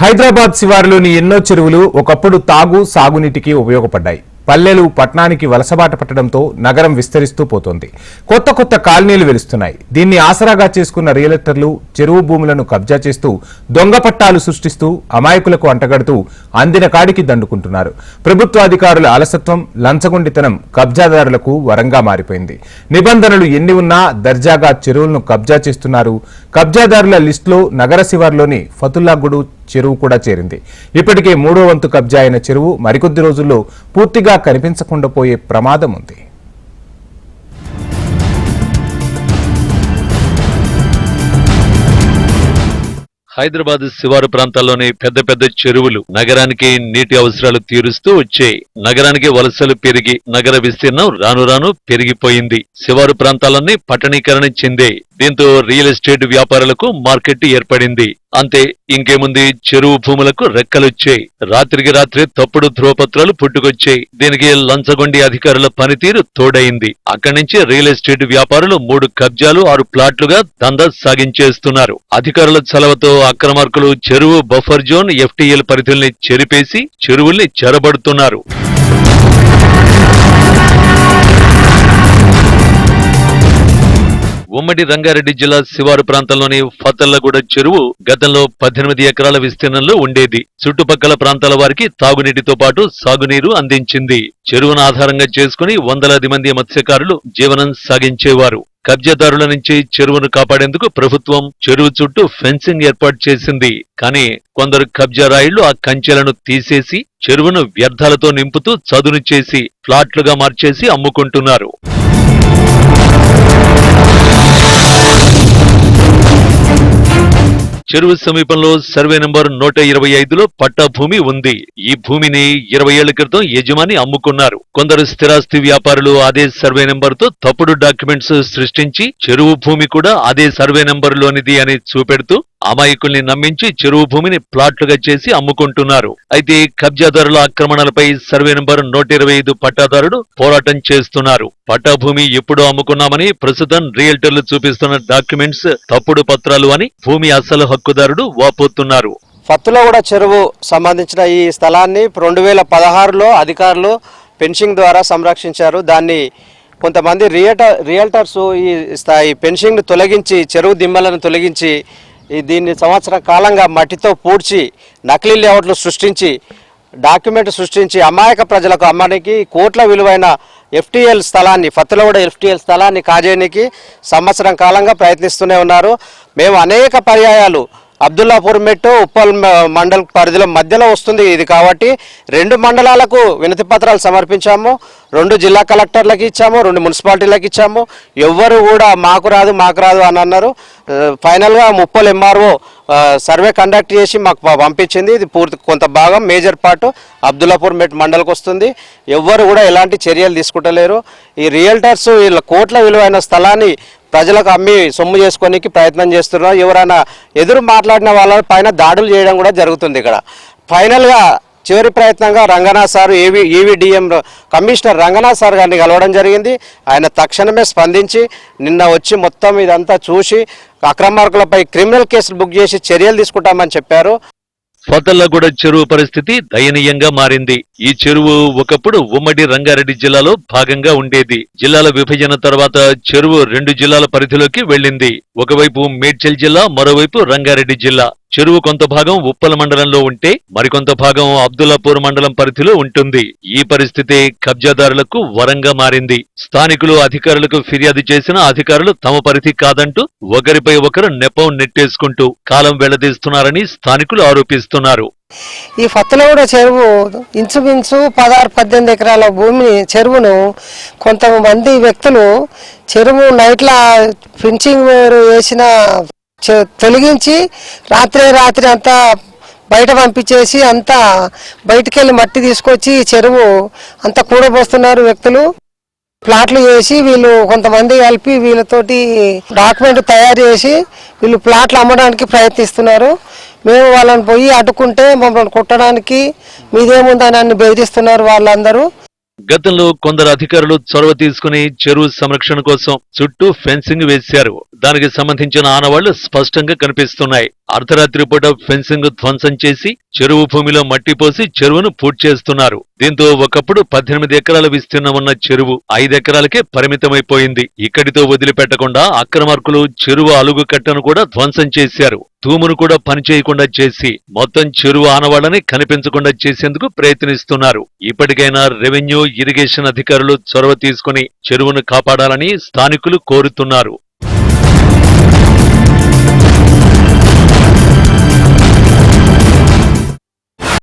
హైదరాబాద్ శివారులోని ఎన్నో చెరువులు ఒకప్పుడు తాగు సాగునీటికి ఉపయోగపడ్డాయి. పల్లెలు పట్నానికి వలసబాట పట్టడంతో నగరం విస్తరిస్తూ పోతోంది. కొత్త కొత్త కాలనీలు వెలుస్తున్నాయి. దీన్ని ఆసరాగా చేసుకున్న రియలెక్టర్లు చెరువు భూములను కబ్జా చేస్తూ దొంగ పట్టాలు సృష్టిస్తూ అమాయకులకు అంటగడుతూ అందిన కాడికి దండుకుంటున్నారు. ప్రభుత్వ అధికారుల అలసత్వం లంచగొండితనం కబ్జాదారులకు వరంగా మారిపోయింది. నిబంధనలు ఎన్ని ఉన్నా దర్జాగా చెరువులను కబ్జా చేస్తున్నారు కబ్జాదారుల లిస్టులో నగర శివార్లోని ఫతుల్లాగూడు చెరువు కూడా చేరింది. ఇప్పటికే మూడో వంతు కబ్జా అయిన చెరువు మరికొద్ది రోజుల్లో పూర్తిగా కనిపించకుండా పోయే ప్రమాదం ఉంది. హైదరాబాద్ శివారు ప్రాంతాల్లోని పెద్ద పెద్ద చెరువులు నగరానికి నీటి అవసరాలు తీరుస్తూ వచ్చాయి. నగరానికి వలసలు పెరిగి నగర విస్తీర్ణం రాను రాను పెరిగిపోయింది. శివారు ప్రాంతాలన్నీ పట్టణీకరణ చెందే దీంతో రియల్ ఎస్టేట్ వ్యాపారులకు మార్కెట్ ఏర్పడింది. అంతే ఇంకేముంది? చెరువు భూములకు రెక్కలొచ్చాయి. రాత్రికి రాత్రే తప్పుడు ధ్రువపత్రాలు పుట్టుకొచ్చాయి. దీనికి లంచగొండి అధికారుల పనితీరు తోడైంది అక్కడి నుంచి రియల్ ఎస్టేట్ వ్యాపారులు మూడు కబ్జాలు ఆరు ప్లాట్లుగా దందా సాగించేస్తున్నారు. అధికారుల చలవతో అక్రమార్కులు చెరువు బఫర్ జోన్ ఎఫ్టీఎల్ పరిధుల్ని చెరిపేసి చెరువుల్ని చెరబడుతున్నారు. ఉమ్మడి రంగారెడ్డి జిల్లా శివారు ప్రాంతంలోని ఫతల్లగూడ చెరువు గతంలో పద్దెనిమిది ఎకరాల విస్తీర్ణంలో ఉండేది. చుట్టుపక్కల ప్రాంతాల వారికి తాగునీటితో పాటు సాగునీరు అందించింది. చెరువును ఆధారంగా చేసుకుని వందలాది మంది మత్స్యకారులు జీవనం సాగించేవారు. కబ్జాదారుల నుంచి చెరువును కాపాడేందుకు ప్రభుత్వం చెరువు చుట్టూ ఫెన్సింగ్ ఏర్పాటు చేసింది. కానీ కొందరు కబ్జా రాయిళ్ళు ఆ కంచెలను తీసేసి చెరువును వ్యర్థాలతో నింపుతూ చదును చేసి ఫ్లాట్లుగా మార్చేసి అమ్ముకుంటున్నారు. చెరువు సమీపంలో సర్వే నంబర్ నూట ఇరవై ఐదులో పట్టా భూమి ఉంది. ఈ భూమిని ఇరవై ఏళ్ళ క్రితం యజమాని అమ్ముకున్నారు. కొందరు స్థిరాస్తి వ్యాపారులు అదే సర్వే నెంబర్తో తప్పుడు డాక్యుమెంట్స్ సృష్టించి చెరువు భూమి కూడా అదే సర్వే నెంబర్ లోనిది అని చూపెడుతూ అమాయకుల్ని నమ్మించి చెరువు భూమిని ప్లాట్లుగా చేసి అమ్ముకుంటున్నారు. అయితే కబ్జాదారుల ఆక్రమణలపై సర్వే నంబర్ నూట ఇరవై ఐదు పట్టాదారుడు పోరాటం చేస్తున్నారు. పట్టాభూమి ఎప్పుడు అమ్ముకున్నామని ప్రస్తుతం రియల్టర్లు చూపిస్తున్న డాక్యుమెంట్స్ తప్పుడు పత్రాలు అని భూమి అసలు హక్కుదారుడు వాపోతున్నారు. ఫత్తులగూడ చెరువు సంబంధించిన ఈ స్థలాన్ని రెండు వేల పదహారులో అధికారులు పెన్షింగ్ ద్వారా సంరక్షించారు. దాన్ని కొంతమంది రియల్టర్ రియల్టర్స్ ఈ స్థాయి పెన్షింగ్ను తొలగించి చెరువు దిమ్మలను తొలగించి దీన్ని సంవత్సరం కాలంగా మట్టితో పూడ్చి నకిలీ లేఅవుట్లు సృష్టించి డాక్యుమెంట్ సృష్టించి అమాయక ప్రజలకు అమ్మడానికి కోట్ల విలువైన ఎఫ్టీఎల్ స్థలాన్ని ఫత్తులగూడ ఎఫ్టీఎల్ స్థలాన్ని కాజేయడానికి సంవత్సరం కాలంగా ప్రయత్నిస్తూనే ఉన్నారు. మేము అనేక పర్యాయాలు అబ్దుల్లాపూర్ మెట్టు ఉప్పల్ మండల మండల్ పరిధిలో మధ్యలో వస్తుంది ఇది కాబట్టి రెండు మండలాలకు వినతి పత్రాలు సమర్పించాము రెండు జిల్లా కలెక్టర్లకు ఇచ్చాము రెండు మున్సిపాలిటీలకు ఇచ్చాము. ఎవ్వరు కూడా మాకు రాదు మాకు రాదు అని అన్నారు. ఫైనల్గా ముప్పల్ ఎంఆర్ఓ సర్వే కండక్ట్ చేసి మాకు పంపించింది. ఇది పూర్తి కొంత భాగం మేజర్ పార్ట్ అబ్దుల్లాపూర్ మెట్ మండల్కి వస్తుంది. ఎవ్వరు కూడా ఎలాంటి చర్యలు తీసుకుంటలేరు. ఈ రియల్టర్స్ వీళ్ళ కోట్ల విలువైన స్థలాన్ని ప్రజలకు అమ్మి సొమ్ము చేసుకోనికి ప్రయత్నం చేస్తున్నారు. ఎవరైనా ఎదురు మాట్లాడిన వాళ్ళ పైన దాడులు చేయడం కూడా జరుగుతుంది ఇక్కడ. ఫైనల్గా చివరి ప్రయత్నంగా రంగనాథ్ సార్ ఏవి ఈవీడిఎం కమిషనర్ రంగనాథ్ సార్ గారిని కలవడం జరిగింది. ఆయన తక్షణమే స్పందించి నిన్న వచ్చి మొత్తం ఇదంతా చూసి అక్రమార్కులపై క్రిమినల్ కేసులు బుక్ చేసి చర్యలు తీసుకుంటామని చెప్పారు. ఫతల్లగూడ చెరువు పరిస్థితి దయనీయంగా మారింది. ఈ చెరువు ఒకప్పుడు ఉమ్మడి రంగారెడ్డి జిల్లాలో భాగంగా ఉండేది. జిల్లాల విభజన తర్వాత చెరువు రెండు జిల్లాల పరిధిలోకి వెళ్ళింది. ఒకవైపు మేడ్చల్ జిల్లా మరోవైపు రంగారెడ్డి జిల్లా. చెరువు కొంత భాగం ఉప్పల మండలంలో ఉంటే మరికొంత భాగం అబ్దుల్లాపూర్ మండలం పరిధిలో ఉంటుంది. ఈ పరిస్థితి కబ్జాదారులకు వరంగా మారింది. స్థానికులు అధికారులకు ఫిర్యాదు చేసిన అధికారులు తమ పరిధి కాదంటూ ఒకరిపై ఒకరు నెపం నెట్టేసుకుంటూ కాలం వెళ్ళదీస్తున్నారని స్థానికులు ఆరోపిస్తున్నారు. ఈ ఫత్తలగూడ చెరువు ఇంచుమించు పదహారు పద్దెనిమిది ఎకరాల భూమిని చెరువును కొంతమంది వ్యక్తులు చెరువు నైట్ల ఫించింగ్ వేరు వేసిన తొలగించి రాత్రే రాత్రి అంతా బయట పంపించేసి అంతా బయటికెళ్ళి మట్టి తీసుకొచ్చి చెరువు అంతా కూడబోస్తున్నారు వ్యక్తులు. ప్లాట్లు చేసి వీళ్ళు కొంతమంది కలిపి వీళ్ళతోటి డాక్యుమెంట్ తయారు చేసి వీళ్ళు ప్లాట్లు అమ్మడానికి ప్రయత్నిస్తున్నారు. మేము వాళ్ళని పోయి అడ్డుకుంటే మమ్మల్ని కొట్టడానికి మీదేముందని నన్ను బెదిరిస్తున్నారు వాళ్ళందరూ. గతంలో కొందరు అధికారులు చొరవ తీసుకుని చెరువు సంరక్షణ కోసం చుట్టూ ఫెన్సింగ్ వేశారు. దానికి సంబంధించిన ఆనవాళ్ళు స్పష్టంగా కనిపిస్తున్నాయి. అర్ధరాత్రి పూట ఫెన్సింగ్ ధ్వంసం చేసి చెరువు భూమిలో మట్టి పోసి చెరువును పూర్తి చేస్తున్నారు. దీంతో ఒకప్పుడు పద్దెనిమిది ఎకరాల విస్తీర్ణం ఉన్న చెరువు ఐదు ఎకరాలకే పరిమితమైపోయింది. ఇక్కడితో వదిలిపెట్టకుండా అక్రమార్కులు చెరువు అలుగు కట్టను కూడా ధ్వంసం చేశారు. తూమును కూడా పనిచేయకుండా చేసి మొత్తం చెరువు ఆనవాళ్ళని కనిపించకుండా చేసేందుకు ప్రయత్నిస్తున్నారు. ఇప్పటికైనా రెవెన్యూ ఇరిగేషన్ అధికారులు చొరవ తీసుకుని చెరువును కాపాడాలని స్థానికులు కోరుతున్నారు.